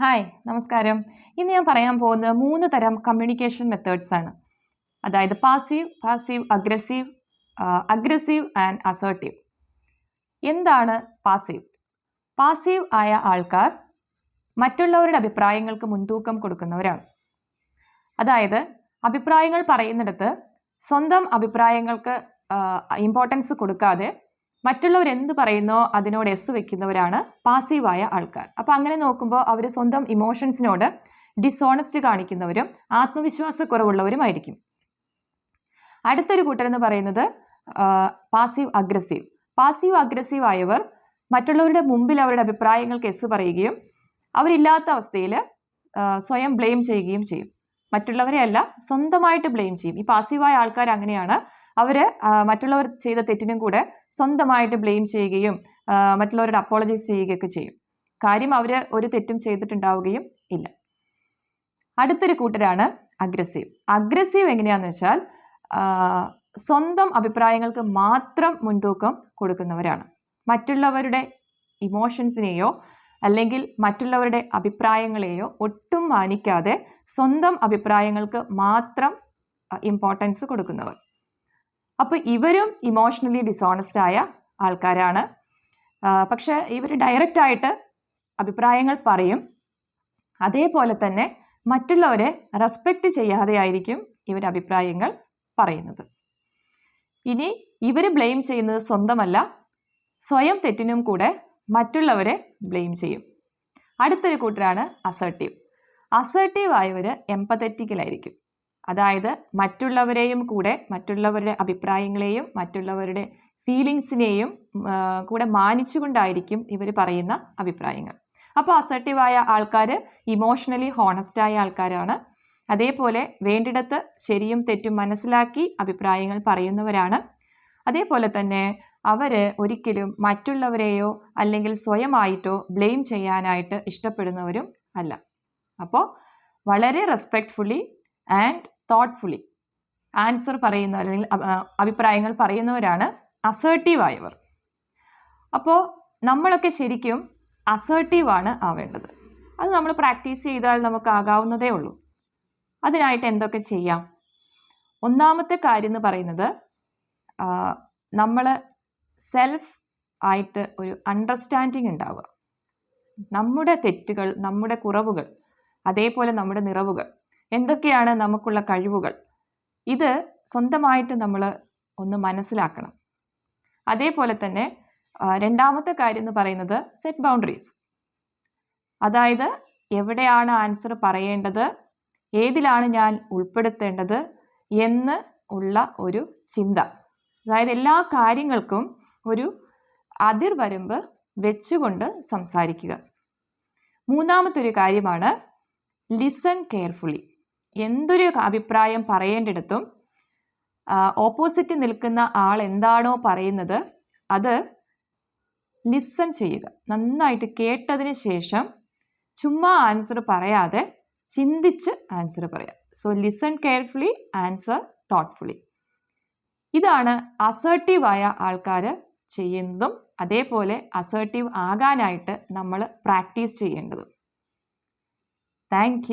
Hi നമസ്കാരം. ഇന്ന് ഞാൻ പറയാൻ പോകുന്നത് മൂന്ന് തരം കമ്മ്യൂണിക്കേഷൻ മെത്തേഡ്സ് ആണ്. അതായത് passive passive aggressive aggressive and assertive എന്താണ് പാസീവ് പാസീവ് ആയ ആൾക്കാർ മറ്റുള്ളവരുടെ അഭിപ്രായങ്ങൾക്ക് മുൻതൂക്കം കൊടുക്കുന്നവരാണ്. അതായത് അഭിപ്രായങ്ങൾ പറയുന്നിടത്ത് സ്വന്തം അഭിപ്രായങ്ങൾക്ക് ഇമ്പോർട്ടൻസ് കൊടുക്കാതെ മറ്റുള്ളവർ എന്ത് പറയുന്നോ അതിനോട് എസ് വെക്കുന്നവരാണ് പാസീവായ ആൾക്കാർ. അപ്പോൾ അങ്ങനെ നോക്കുമ്പോൾ അവർ സ്വന്തം ഇമോഷൻസിനോട് ഡിസോണസ്റ്റ് കാണിക്കുന്നവരും ആത്മവിശ്വാസക്കുറവുള്ളവരുമായിരിക്കും. അടുത്തൊരു കൂട്ടർ എന്ന് പറയുന്നത് പാസീവ് അഗ്രസീവ് പാസീവ് അഗ്രസീവ് ആയവർ മറ്റുള്ളവരുടെ മുമ്പിൽ അവരുടെ അഭിപ്രായങ്ങൾക്ക് എസ് പറയുകയും അവരില്ലാത്ത അവസ്ഥയിൽ സ്വയം ബ്ലെയിം ചെയ്യുകയും ചെയ്യും. മറ്റുള്ളവരെ അല്ല സ്വന്തമായിട്ട് ബ്ലെയിം ചെയ്യും. ഈ പാസീവായ ആൾക്കാർ അങ്ങനെയാണ് അവർ മറ്റുള്ളവർ ചെയ്ത തെറ്റിനും കൂടെ സ്വന്തമായിട്ട് ബ്ലെയിം ചെയ്യുകയും മറ്റുള്ളവരുടെ അപ്പോളജൈസ് ചെയ്യുകയൊക്കെ ചെയ്യും. കാര്യം അവർ ഒരു തെറ്റും ചെയ്തിട്ടുണ്ടാവുകയും ഇല്ല. അടുത്തൊരു കൂട്ടരാണ് അഗ്രസീവ്. അഗ്രസീവ് എങ്ങനെയാണെന്ന് വെച്ചാൽ സ്വന്തം അഭിപ്രായങ്ങൾക്ക് മാത്രം മുൻതൂക്കം കൊടുക്കുന്നവരാണ്. മറ്റുള്ളവരുടെ ഇമോഷൻസിനെയോ അല്ലെങ്കിൽ മറ്റുള്ളവരുടെ അഭിപ്രായങ്ങളെയോ ഒട്ടും മാനിക്കാതെ സ്വന്തം അഭിപ്രായങ്ങൾക്ക് മാത്രം ഇമ്പോർട്ടൻസ് കൊടുക്കുന്നവർ. അപ്പോൾ ഇവരും ഇമോഷണലി ഡിസോണസ്റ്റ് ആയ ആൾക്കാരാണ്. പക്ഷെ ഇവർ ഡയറക്റ്റ് ആയിട്ട് അഭിപ്രായങ്ങൾ പറയും. അതേപോലെ തന്നെ മറ്റുള്ളവരെ റെസ്പെക്റ്റ് ചെയ്യാതെ ആയിരിക്കും ഇവർ അഭിപ്രായങ്ങൾ പറയുന്നത്. ഇനി ഇവർ ബ്ലെയിം ചെയ്യുന്നത് സ്വന്തമല്ല സ്വയം തെറ്റിനും കൂടെ മറ്റുള്ളവരെ ബ്ലെയിം ചെയ്യും. അടുത്തൊരു കൂട്ടരാണ് അസേർട്ടീവ് അസേർട്ടീവ് ആയവർ എമ്പത്തറ്റിക്കലായിരിക്കും അതായത് മറ്റുള്ളവരെയും കൂടെ മറ്റുള്ളവരുടെ അഭിപ്രായങ്ങളെയും മറ്റുള്ളവരുടെ ഫീലിങ്സിനെയും കൂടെ മാനിച്ചുകൊണ്ടായിരിക്കും ഇവർ പറയുന്ന അഭിപ്രായങ്ങൾ. അപ്പോൾ അസർട്ടീവായ ആൾക്കാർ ഇമോഷണലി ഹോണസ്റ്റ് ആയ ആൾക്കാരാണ്. അതേപോലെ വേണ്ടിടത്ത് ശരിയും തെറ്റും മനസ്സിലാക്കി അഭിപ്രായങ്ങൾ പറയുന്നവരാണ്. അതേപോലെ തന്നെ അവർ ഒരിക്കലും മറ്റുള്ളവരെയോ അല്ലെങ്കിൽ സ്വയമായിട്ടോ ബ്ലെയിം ചെയ്യാനായിട്ട് ഇഷ്ടപ്പെടുന്നവരും അല്ല. അപ്പോൾ വളരെ റെസ്പെക്റ്റ്ഫുള്ളി ആൻഡ് തോട്ട്ഫുള്ളി ആൻസർ പറയുന്ന അല്ലെങ്കിൽ അഭിപ്രായങ്ങൾ പറയുന്നവരാണ് അസേർട്ടീവ് ആയവർ. അപ്പോൾ നമ്മളൊക്കെ ശരിക്കും അസേർട്ടീവാണ് ആവേണ്ടത്. അത് നമ്മൾ പ്രാക്ടീസ് ചെയ്താൽ നമുക്ക് ആകാവുന്നതേ ഉള്ളൂ. അതിനായിട്ട് എന്തൊക്കെ ചെയ്യാം? ഒന്നാമത്തെ കാര്യം എന്ന് പറയുന്നത് നമ്മൾ സെൽഫ് ആയിട്ട് ഒരു അണ്ടർസ്റ്റാൻഡിങ് ഉണ്ടാവുക. നമ്മുടെ തെറ്റുകൾ നമ്മുടെ കുറവുകൾ അതേപോലെ നമ്മുടെ നിറവുകൾ. എന്തൊക്കെയാണ് നമുക്കുള്ള കഴിവുകൾ? ഇത് സ്വന്തമായിട്ട് നമ്മൾ ഒന്ന് മനസ്സിലാക്കണം. അതേപോലെ തന്നെ രണ്ടാമത്തെ കാര്യം എന്ന് പറയുന്നത് സെറ്റ് ബൗണ്ടറീസ് അതായത് എവിടെയാണ് ആൻസർ പറയേണ്ടത്? ഏതിലാണ് ഞാൻ ഉൾപ്പെടുത്തേണ്ടത്? എന്ന് ഉള്ള ഒരു ചിന്ത. അതായത് എല്ലാ കാര്യങ്ങൾക്കും ഒരു അതിർവരമ്പ് വെച്ചുകൊണ്ട് സംസാരിക്കുക. മൂന്നാമത്തെ ഒരു കാര്യമാണ് ലിസൺ കെയർഫുള്ളി എന്തൊരു അഭിപ്രായം പറയേണ്ടിടത്തും ഓപ്പോസിറ്റ് നിൽക്കുന്ന ആൾ എന്താണോ പറയുന്നത് അത് ലിസൺ ചെയ്യുക. നന്നായിട്ട് കേട്ടതിന് ശേഷം ചുമ്മാ ആൻസർ പറയാതെ ചിന്തിച്ച് ആൻസർ പറയാം. So listen carefully answer thoughtfully ഇതാണ് അസേർട്ടീവായ ആൾക്കാർ ചെയ്യുന്നതും അതേപോലെ അസേർട്ടീവ് ആകാനായിട്ട് നമ്മൾ പ്രാക്ടീസ് ചെയ്യേണ്ടതും. താങ്ക്